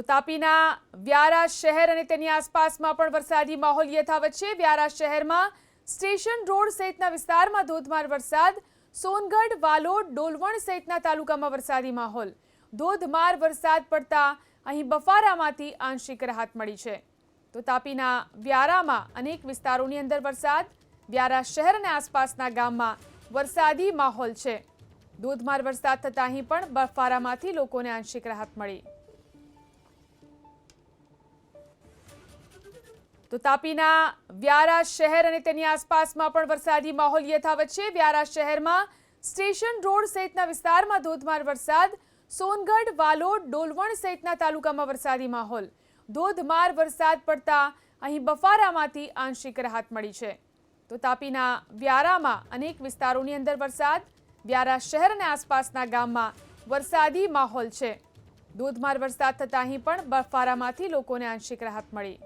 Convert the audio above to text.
તો તાપીના વ્યારા શહેર અને તેની આસપાસમાં પણ વરસાદી માહોલ યથાવત છે. વ્યારા શહેરમાં સ્ટેશન રોડ સહિતના વિસ્તારમાં ધોધમાર વરસાદ. સોનગઢ વાલોડ ડોલવણ સહિતના તાલુકામાં વરસાદી માહોલ. ધોધમાર વરસાદ પડતા અહીં બફારામાંથી આંશિક રાહત મળી છે. તો તાપીના વ્યારામાં અનેક વિસ્તારોની અંદર વરસાદ. વ્યારા શહેર અને આસપાસના ગામમાં વરસાદી માહોલ છે. ધોધમાર વરસાદ થતાં અહીં પણ બફારામાંથી લોકોને આંશિક રાહત મળી. તો તાપીના વ્યારા શહેર અને તેની આસપાસમાં પણ વરસાદી માહોલ યથાવત છે. વ્યારા શહેરમાં સ્ટેશન રોડ સહિતના વિસ્તારમાં ધોધમાર વરસાદ. સોનગઢ, વાલોડ, ડોલવણ સહિતના તાલુકામાં વરસાદી માહોલ. ધોધમાર વરસાદ પડતા અહીં બફારામાંથી આંશિક રાહત મળી છે. તો તાપીના વ્યારામાં અનેક વિસ્તારોની અંદર વરસાદ. વ્યારા શહેર અને આસપાસના ગામમાં વરસાદી માહોલ છે. ધોધમાર વરસાદ થતાં અહીં પણ બફારામાંથી લોકોને આંશિક રાહત મળી.